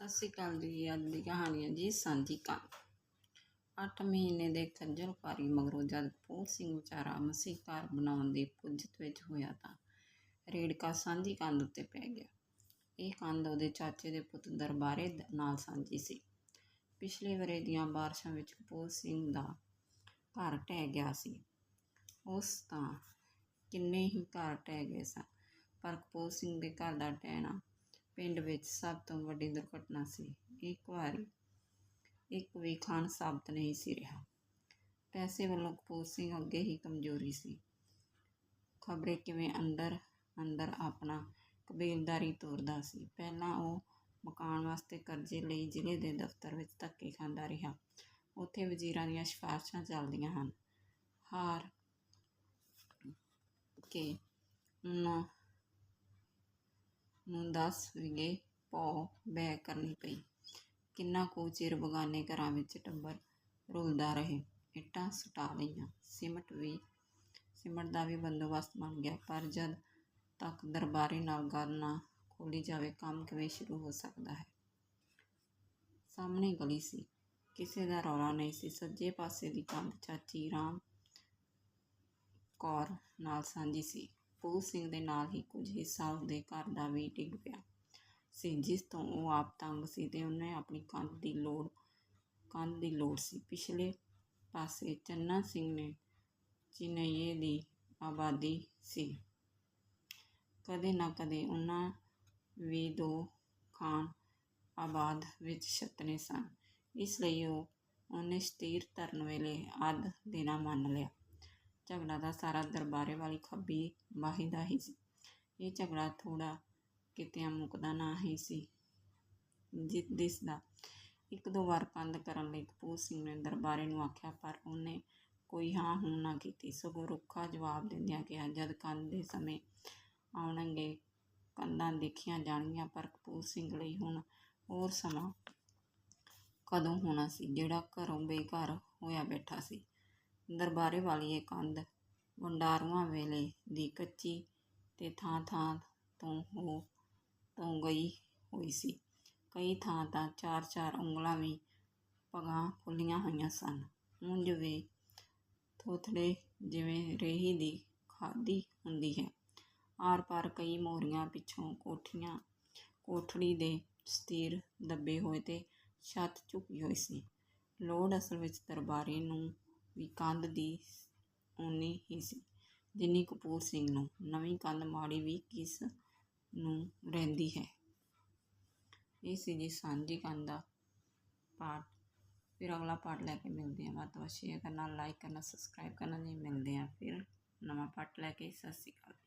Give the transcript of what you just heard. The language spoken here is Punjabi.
ਸਤਿ ਸ਼੍ਰੀ ਅਕਾਲ ਜੀ, ਅੱਜ ਦੀ ਕਹਾਣੀ ਹੈ ਜੀ, ਸਾਂਝੀ ਕੰਧ 8 ਮਹੀਨੇ ਦੇ ਖੱਜਲ ਪਾਰੀ ਮਗਰੋਂ ਜਦ ਪੂਰ ਸਿੰਘ ਵਿਚਾਰਾ ਮਸੀਹ ਘਰ ਬਣਾਉਣ ਦੀ ਪੁੱਜਤ ਵਿੱਚ ਹੋਇਆ ਤਾਂ ਰੇੜਕਾ ਸਾਂਝੀ ਕੰਧ ਉੱਤੇ ਪੈ ਗਿਆ। ਇਹ ਕੰਧ ਉਹਦੇ ਚਾਚੇ ਦੇ ਪੁੱਤ ਦਰਬਾਰੇ ਨਾਲ ਸਾਂਝੀ ਸੀ। ਪਿਛਲੇ ਵਰੇ ਦੀਆਂ ਬਾਰਿਸ਼ਾਂ ਵਿੱਚ ਕਪੂਰ ਸਿੰਘ ਦਾ ਘਰ ਢਹਿ ਗਿਆ ਸੀ। ਉਸ ਤਾਂ ਕਿੰਨੇ ਹੀ ਘਰ ਢਹਿ ਗਏ ਸਨ, ਪਰ ਕਪੂਰ ਸਿੰਘ ਦੇ ਘਰ ਦਾ ਟਹਿਣਾ ਪਿੰਡ ਵਿੱਚ ਸਭ ਤੋਂ ਵੱਡੀ ਦੁਰਘਟਨਾ ਸੀ। ਇੱਕ ਵਾਰੀ ਇੱਕ ਵੀ ਖਾਨ ਸਾਬਤ ਨਹੀਂ ਸੀ ਰਿਹਾ। ਪੈਸੇ ਵੱਲੋਂ ਕਪੂਰ ਸਿੰਘ ਅੱਗੇ ਹੀ ਕਮਜ਼ੋਰੀ ਸੀ। ਖਬਰੇ ਕਿਵੇਂ ਅੰਦਰ ਅੰਦਰ ਆਪਣਾ ਕਬੀਲਦਾਰੀ ਤੋਰਦਾ ਸੀ। ਪਹਿਲਾਂ ਉਹ ਮਕਾਨ ਵਾਸਤੇ ਕਰਜ਼ੇ ਲਈ ਜ਼ਿਲ੍ਹੇ ਦੇ ਦਫ਼ਤਰ ਵਿੱਚ ਧੱਕੇ ਖਾਂਦਾ ਰਿਹਾ। ਉੱਥੇ ਵਜ਼ੀਰਾਂ ਦੀਆਂ ਸਿਫਾਰਸ਼ਾਂ ਚੱਲਦੀਆਂ ਹਨ। ਹਾਰ ਕੇ ਉਹਨਾਂ ਨੂੰ 10 ਵਿਗੇ ਪੌ ਬੈ ਕਰਨੀ ਪਈ। ਕਿੰਨਾ ਕੁ ਚਿਰ ਬਗਾਨੇ ਘਰਾਂ ਵਿੱਚ ਟੱਬਰ ਰੁਲਦਾ ਰਹੇ। ਇੱਟਾਂ ਸੁਟਾ ਲਈਆਂ। ਸਿਮਟ ਵੀ, ਸਿਮਟ ਦਾ ਵੀ ਬੰਦੋਬਸਤ ਬਣ ਗਿਆ। ਪਰ ਜਦ ਤੱਕ ਦਰਬਾਰੀ ਨਾਲ ਗੱਲ ਨਾ ਖੋਲੀ ਜਾਵੇ, ਕੰਮ ਕਿਵੇਂ ਸ਼ੁਰੂ ਹੋ ਸਕਦਾ ਹੈ? ਸਾਹਮਣੇ ਗਲੀ ਸੀ। ਕਿਸੇ ਦਾ ਰੌਲਾ ਨਹੀਂ ਸੀ। ਸੱਜੇ ਪਾਸੇ ਦੀ ਕੰਧ ਚਾਚੀ ਰਾਮ ਕੌਰ ਨਾਲ ਸਾਂਝੀ ਸੀ। ਪੂਲ ਸਿੰਘ ਦੇ ਨਾਲ ਹੀ ਕੁਝ ਹਿੱਸਾ ਉਸਦੇ ਘਰ ਦਾ ਵੀ ਡਿੱਗ ਪਿਆ। ਸੀ ਜਿਸ ਤੋਂ ਉਹ ਆਪ ਤੰਗ ਸੀ ਤੇ ਉਹਨੇ ਆਪਣੀ ਕੰਧ ਦੀ ਲੋੜ, ਕੰਧ ਦੀ ਲੋੜ ਸੀ। ਪਿਛਲੇ ਪਾਸੇ ਚੰਨਾ ਸਿੰਘ ਨੇ ਚਿਨਈਏ ਦੀ ਆਬਾਦੀ ਸੀ। ਕਦੇ ਨਾ ਕਦੇ ਉਹਨਾਂ ਵੀ ਦੋ ਖਾਨ ਆਬਾਦ ਵਿੱਚ ਛੱਤਨੇ ਸਨ। ਇਸ ਲਈ ਉਹ ਉਹਨੇ ਸਤੀਰ ਧਰਨ ਵੇਲੇ ਅੱਧ ਦੇਣਾ ਮੰਨ ਲਿਆ। ਝਗੜਾ ਦਾ ਸਾਰਾ ਦਰਬਾਰੇ ਵਾਲੀ ਖੱਬੀ ਬਾਹੀ ਦਾ ਹੀ ਸੀ। ਇਹ ਝਗੜਾ ਥੋੜਾ ਕਿਤਿਆਂ ਮੁੱਕਦਾ ਨਾ ਹੀ ਸੀ। ਜਿਤ ਦਿਸਦਾ ਇੱਕ ਦੋ ਵਾਰ ਕੰਧ ਕਰਨ ਲਈ ਕਪੂਰ ਸਿੰਘ ਨੇ ਦਰਬਾਰੇ ਨੂੰ ਆਖਿਆ, ਪਰ ਉਹਨੇ ਕੋਈ ਹਾਂ ਹੂੰ ਨਾ ਕੀਤੀ। ਸਗੋਂ ਰੁੱਖਾ ਜਵਾਬ ਦਿੰਦਿਆਂ ਕਿਹਾ, ਜਦ ਕੰਧ ਦੇ ਸਮੇਂ ਆਉਣਗੇ, ਕੰਧਾਂ ਦੇਖੀਆਂ ਜਾਣਗੀਆਂ, ਪਰ ਕਪੂਰ ਸਿੰਘ ਲਈ ਹੁਣ ਹੋਰ ਸਮਾਂ ਕਦੋਂ ਹੋਣਾ ਸੀ? ਜਿਹੜਾ ਘਰੋਂ ਬੇਘਰ ਹੋਇਆ ਬੈਠਾ ਸੀ। ਦਰਬਾਰੇ ਵਾਲੀ ਇਹ ਕੰਧ ਵੰਡਾਰੂਆਂ ਵੇਲੇ ਦੀ ਕੱਚੀ ਤੇ ਥਾਂ ਥਾਂ ਤੋਂ ਹੋ ਤੋਂ ਗਈ ਹੋਈ ਸੀ। ਕਈ ਥਾਂ ਤਾਂ ਚਾਰ ਚਾਰ ਉਂਗਲਾਂ ਵੀ ਪਗਾਂ ਖੁੱਲੀਆਂ ਹੋਈਆਂ ਸਨ। ਉਂਝ ਵੀ ਥੋਥੜੇ ਜਿਵੇਂ ਰੇਹੀ ਦੀ ਖਾਦੀ ਹੁੰਦੀ ਹੈ। ਆਰ ਪਾਰ ਕਈ ਮੋਰੀਆਂ ਪਿੱਛੋਂ ਕੋਠੀਆਂ, ਕੋਠੜੀ ਦੇ ਸਤੀਰ ਦੱਬੇ ਹੋਏ ਤੇ ਛੱਤ ਝੁਕੀ ਹੋਈ ਸੀ। ਲੋੜ ਅਸਲ ਵਿੱਚ ਦਰਬਾਰੇ ਨੂੰ ਵੀ ਕੰਧ ਦੀ ਓਨੀ ਹੀ ਸੀ, ਜਿੰਨੀ ਕਪੂਰ ਸਿੰਘ ਨੂੰ। ਨਵੀਂ ਕੰਧ ਮਾੜੀ ਵੀ ਕਿਸ ਨੂੰ ਰਹਿੰਦੀ ਹੈ? ਇਹ ਸੀ ਜੀ ਸਾਂਝੀ ਕੰਧ ਦਾ ਪਾਠ। ਫਿਰ ਅਗਲਾ ਪਾਠ ਲੈ ਕੇ ਮਿਲਦੇ ਹਾਂ। ਵੱਧ ਤੋਂ ਵੱਧ ਸ਼ੇਅਰ ਕਰਨਾ ਲਾਈਕ ਕਰਨਾ ਸਬਸਕ੍ਰਾਈਬ ਕਰਨਾ, ਜੀ ਮਿਲਦੇ ਹਾਂ, ਫਿਰ ਨਵਾਂ ਪਾਠ ਲੈ ਕੇ। ਸਤਿ ਸ਼੍ਰੀ ਅਕਾਲ।